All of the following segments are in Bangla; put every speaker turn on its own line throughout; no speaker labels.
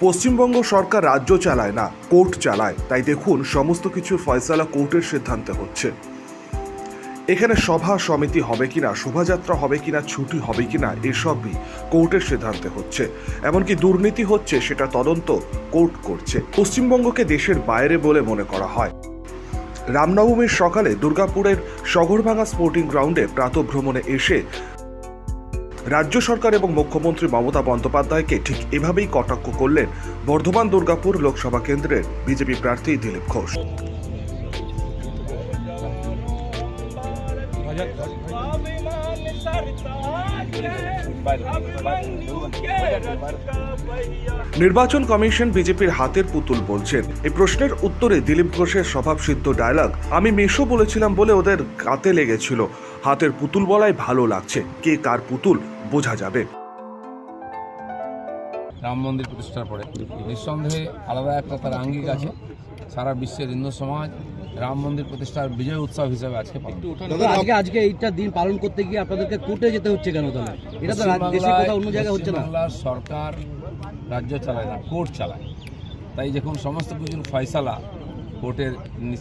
পশ্চিমবঙ্গ সরকার রাজ্য চালায় না, কোর্ট চালায়। তাই দেখুন, সমস্ত কিছু ফয়সালা কোর্টের সিদ্ধান্তে হচ্ছে। এখানে সভা সমিতি হবে কিনা, শোভাযাত্রা হবে কিনা, ছুটি হবে কিনা, এসবই কোর্টের সিদ্ধান্তে হচ্ছে। এমনকি দুর্নীতি হচ্ছে, সেটা তদন্ত কোর্ট করছে। পশ্চিমবঙ্গকে দেশের বাইরে বলে মনে করা হয়। রামনবমীর সকালে দুর্গাপুরের শগরভাঙা স্পোর্টিং গ্রাউন্ডে প্রাতভ্রমণে এসে রাজ্য সরকার এবং মুখ্যমন্ত্রী মমতা বন্দ্যোপাধ্যায়কে ঠিক এভাবেই কটাক্ষ করলেন বর্ধমান দুর্গাপুর লোকসভা কেন্দ্রের বিজেপি প্রার্থী দিলীপ ঘোষ। নির্বাচন কমিশন বিজেপির হাতের পুতুল বলছেন। এই প্রশ্নের উত্তরে দিলীপ ঘোষের স্বভাবসিদ্ধ ডায়লগ, আমি মেশো বলেছিলাম বলে ওদের গাতে লেগেছিল। হাতের পুতুল বলাই ভালো লাগছে। কে কার পুতুল, বোঝা যাবে।
রাম মন্দির প্রতিষ্ঠার পরে নিঃসন্দেহে আলাদা একটা তার আঙ্গিক আছে। সারা বিশ্বের হিন্দু সমাজ রাম মন্দির প্রতিষ্ঠার বিজয় উৎসব হিসেবে আজকে
আজকে আজকে এইটা দিন পালন করতে গিয়ে আপনাদেরকে কোর্টে যেতে হচ্ছে কেন তাহলে? এটা তো দেশের কোথাও অন্য জায়গায় হচ্ছে না।
সরকার রাজ্য চালায় না কোর্ট চালায়। তাই যখন সমস্ত কিছুর ফয়সালা কোর্টের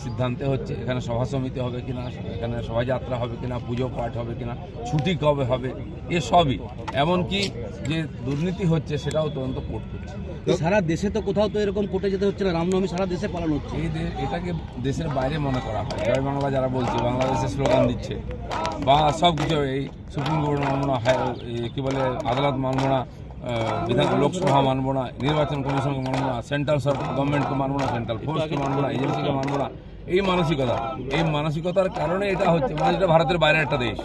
সিদ্ধান্তে হচ্ছে এখানে সভা সমিতি হবে কিনা এখানে শোভাযাত্রা হবে কিনা পুজো পাঠ হবে কিনা ছুটি কবে হবে এসবই এমনকি যে দুর্নীতি হচ্ছে সেটাও তদন্ত কোর্ট করছে।
সারা দেশে তো কোথাও তো এরকম কোর্টে যেতে হচ্ছে না রামনবমী সারা দেশে পালন হচ্ছে।
এই এটাকে দেশের বাইরে মনে করা হয়। জয় বাংলা যারা বলছে বাংলাদেশের স্লোগান দিচ্ছে বা সব কিছু এই সুপ্রিম কোর্ট মানব না কী বলে আদালত মানব না না নির্বাচন কমিশনকে মানব না সেন্ট্রাল সরকার গভর্নমেন্টকে মানব না সেন্ট্রাল ফোর্সকে মানব না এজেন্সিকে মানব না এই মানসিকতা। এই মানসিকতার কারণে এটা হচ্ছে মানে এটা ভারতের বাইরে একটা দেশ।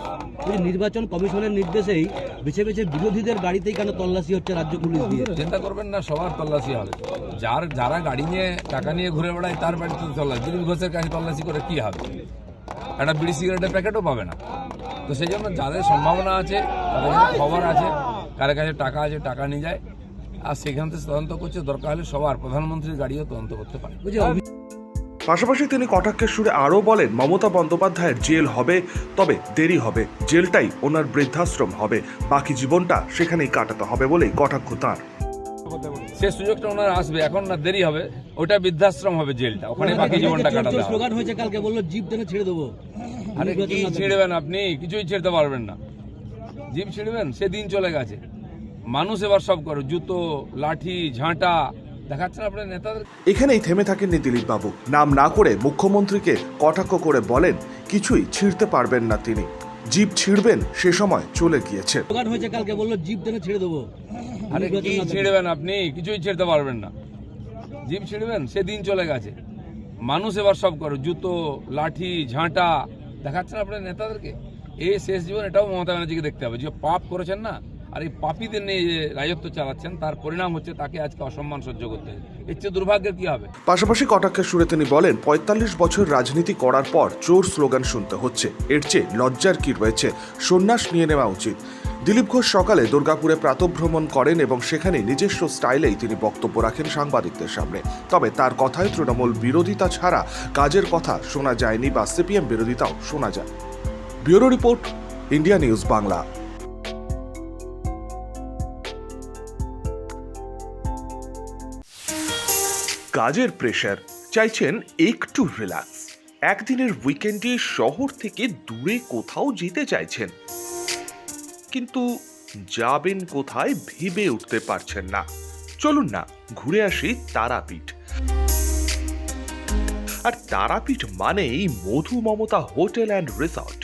এই নির্বাচন কমিশনের নির্দেশেই বেছে বেছে বিরোধীদের গাড়িতেই কেন তল্লাশি হচ্ছে রাজ্য পুলিশ দিয়ে?
চিন্তা করবেন না সবার তল্লাশি হবে। যার যারা গাড়ি নিয়ে টাকা নিয়ে ঘুরে বেড়ায় তার বাড়িতে তল্লাশি। দিলীপ ঘোষের কাছে তল্লাশি করে কি হবে? একটা বিড়ি সিগারেটের প্যাকেটও পাবে না। তো সেই জন্য যাদের সম্ভাবনা আছে তাদের খবর আছে কার কাছে টাকা আছে টাকা নিয়ে যায়। আর সেখান থেকে তদন্ত করছে দরকার হলে সবার প্রধানমন্ত্রীর গাড়িও তদন্ত করতে পারে।
পাশাপাশি তিনি কটাক্ষের সুরে আরও বলেন মমতা বন্দ্যোপাধ্যায়ের জেল হবে তবে দেরি হবে। জেলটাই ওনার বৃদ্ধাশ্রম হবে। বাকি জীবনটা সেখানেই কাটাতে হবে বলেই কটাক্ষ তাঁর।
সে সুযোগটা ওনার আসবে এখন না দেরি হবে। ওটা বৃদ্ধাশ্রম হবে জেলটা ওখানে বাকি জীবনটা কাটাতে হবে।
হয়েছে কালকে বলল জিপ টেনে ছেড়ে দেবো।
আরে কি ছিঁড়বেন আপনি? কিছুই ছিঁড়তে পারবেন না। জিপ ছিঁড়বেন সে দিন চলে গেছে। মানুষ এবার সব করে জুতো লাঠি ঝাঁটা দেখাচ্ছেন আপনার নেতাদের।
এখানেই থেমে থাকেননি দিলীপ বাবু নাম না করে মুখ্যমন্ত্রীকে কটাক্ষ করে বলেন কিছুই ছিঁড়তে পারবেন না তিনি। জীব ছিঁড়বেন সে সময় চলে গিয়েছে।
হয়েছে কালকে বলল জিপ টেনে ছেড়ে দেবো।
আরে কি ছিঁড়বেন আপনি? কিছুই ছিঁড়তে পারবেন না। জিপ ছিঁড়বেন সে দিন চলে গেছে। মানুষ এবার সব করে জুতো লাঠি ঝাঁটা দেখাচ্ছেন আপনার নেতাদেরকে? এই শেষ জীবন এটাও মমতা ব্যানার্জিকে দেখতে হবে। যে পাপ করেছেন না, আর এই পাপীদের নিয়ে যে রাজত্ব চালাচ্ছেন, তার পরিণাম হচ্ছে তাকে আজকে অসম্মান সহ্য করতে এর চেয়ে দুর্ভাগ্যের কি হবে?
পাশাপাশি কটাক্ষের সুরে তিনি বলেন, পঁয়তাল্লিশ বছর রাজনীতি করার পর চোর স্লোগান শুনতে হচ্ছে। এর চেয়ে লজ্জার কি রয়েছে? সন্ন্যাস নিয়ে নেওয়া উচিত। দিলীপ ঘোষ সকালে দুর্গাপুরে প্রাতভ্রমণ করেন এবং সেখানে নিজস্ব স্টাইলেই তিনি বক্তব্য রাখেন সাংবাদিকদের সামনে। তবে তার কথায় তৃণমূল বিরোধিতা ছাড়া কাজের কথা শোনা যায়নি বা সিপিএম বিরোধিতাও শোনা যায় bureau report, India news Bangla. কাজের প্রেশার চাইছেন একটু রিল্যাক্স একদিনের উইকেন্ডে শহর থেকে দূরে কোথাও যেতে চাইছেন। কিন্তু যাবেন কোথায় ভেবে উঠতে পারছেন না। চলুন না, ঘুরে আসি তারাপীঠ। আর তারাপীঠ মানেই Madhu Mamata hotel and resort.